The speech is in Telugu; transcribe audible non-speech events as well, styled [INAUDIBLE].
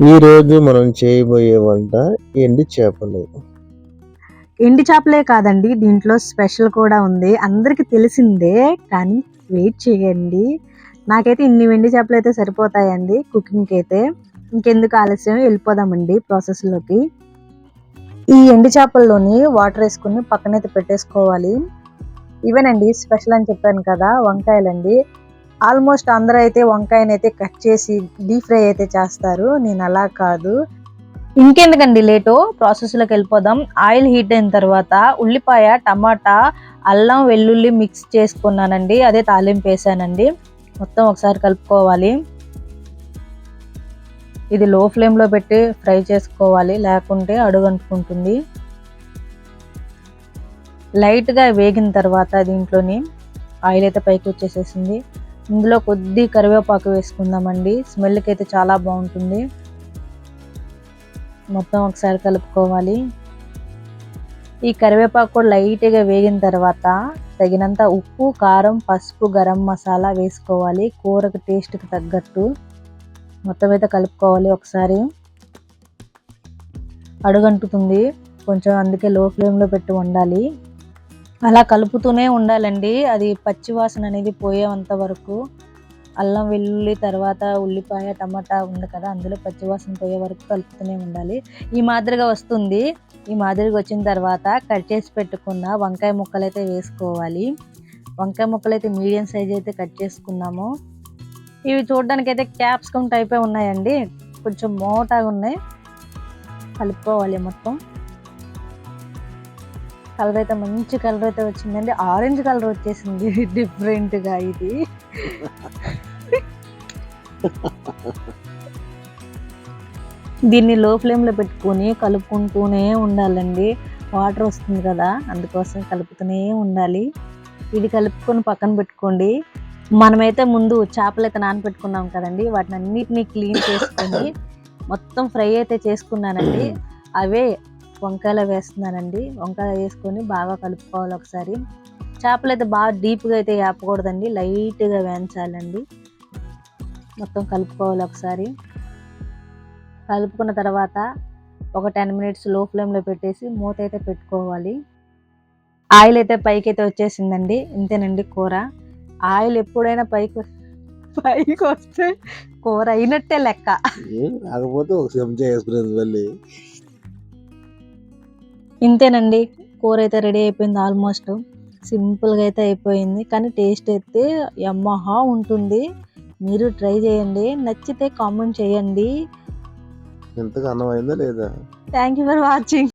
ఈ రోజు మనం చేయబోయే వంట ఎండు చేపలు. ఎండి చేపలే కాదండి దీంట్లో స్పెషల్ కూడా ఉంది. అందరికి తెలిసిందే కానీ వెయిట్ చేయండి. నాకైతే ఇన్ని వెండి చేపలు అయితే సరిపోతాయండి కుకింగ్కి అయితే. ఇంకెందుకు ఆలస్యం వెళ్ళిపోదామండి ప్రాసెస్లోకి ఈ ఎండి చేపల్లోని వాటర్ వేసుకుని పక్కనైతే పెట్టేసుకోవాలి. ఇవేనండి స్పెషల్ అని చెప్పాను కదా వంకాయలండి. ఆల్మోస్ట్ అందరూ అయితే వంకాయనైతే కట్ చేసి డీప్ ఫ్రై అయితే చేస్తారు. నేను అలా కాదు. ఇంకెందుకండి లేటు? ప్రాసెస్లోకి వెళ్ళిపోదాం. ఆయిల్ హీట్ అయిన తర్వాత ఉల్లిపాయ టమాటా అల్లం వెల్లుల్లి మిక్స్ చేసుకున్నానండి. అదే తాలింపు వేసానండి. మొత్తం ఒకసారి కలుపుకోవాలి. ఇది లో ఫ్లేమ్లో పెట్టి ఫ్రై చేసుకోవాలి. లేకుంటే అడుగంటుకుంటుంది. లైట్గా వేగిన తర్వాత దీంట్లోని ఆయిల్ అయితే పైకి వచ్చేసేసింది. ఇందులో కొద్ది కరివేపాకు వేసుకుందామండి. స్మెల్కి అయితే చాలా బాగుంటుంది. మొత్తం ఒకసారి కలుపుకోవాలి. ఈ కరివేపాకు కూడా లైట్గా వేగిన తర్వాత తగినంత ఉప్పు కారం పసుపు గరం మసాలా వేసుకోవాలి. కూరకు టేస్ట్కి తగ్గట్టు. మొత్తం అయితే కలుపుకోవాలి ఒకసారి. అడుగంటుతుంది. కొంచెం అందుకే లో ఫ్లేమ్లో పెట్టి వండాలి. అలా కలుపుతూనే ఉండాలండి. అది పచ్చి వాసన అనేది పోయేంత వరకు. అల్లం వెల్లుల్లి తర్వాత ఉల్లిపాయ టమాటా ఉంది కదా అందులో పచ్చివాసన పోయే వరకు కలుపుతూనే ఉండాలి. ఈ మాదిరిగా వస్తుంది. ఈ మాదిరిగా వచ్చిన తర్వాత కట్ చేసి పెట్టుకున్న వంకాయ ముక్కలు అయితే వేసుకోవాలి. వంకాయ ముక్కలు అయితే మీడియం సైజ్ అయితే కట్ చేసుకున్నాము. ఇవి చూడడానికి అయితే క్యాప్సికమ్ టైపే ఉన్నాయండి. కొంచెం మోటాగా ఉన్నాయి. కలుపుకోవాలి మొత్తం. కలర్ అయితే మంచి కలర్ అయితే వచ్చిందండి. ఆరెంజ్ కలర్ వచ్చేసింది. [LAUGHS] డిఫరెంట్గా ఇది. దీన్ని లో ఫ్లేమ్లో పెట్టుకొని కలుపుకుంటూనే ఉండాలండి. వాటర్ వస్తుంది కదా అందుకోసం కలుపుతూనే ఉండాలి. ఇది కలుపుకొని పక్కన పెట్టుకోండి. మనమైతే ముందు చేపలు అయితే నానబెట్టుకున్నాం కదండి. వాటిని అన్నిటినీ క్లీన్ చేసుకొని మొత్తం ఫ్రై అయితే చేసుకున్నానండి. అవే వంకాయలు వేస్తున్నానండి. వంకాయ వేసుకొని బాగా కలుపుకోవాలి ఒకసారి. చేపలు అయితే బాగా డీప్గా అయితే వేపకూడదండి లైట్గా వేయించాలండి. మొత్తం కలుపుకోవాలి ఒకసారి. కలుపుకున్న తర్వాత ఒక టెన్ మినిట్స్లో ఫ్లేమ్లో పెట్టేసి మూత అయితే పెట్టుకోవాలి. ఆయిల్ అయితే పైకి అయితే వచ్చేసిందండి. ఇంతేనండి కూర. ఆయిల్ ఎప్పుడైనా పైకి పైకి వస్తే కూర అయినట్టే లెక్క. కాకపోతే ఒక చెంచా వేసుకునేది మళ్ళీ. ఇంతేనండి. కూర అయితే రెడీ అయిపోయింది ఆల్మోస్ట్. సింపుల్గా అయితే అయిపోయింది. కానీ టేస్ట్ అయితే యమ్మహా ఉంటుంది. మీరు ట్రై చేయండి. నచ్చితే కామెంట్ చేయండి. ఎంతగా అన్నం అయిందా లేదా? Thank you for watching.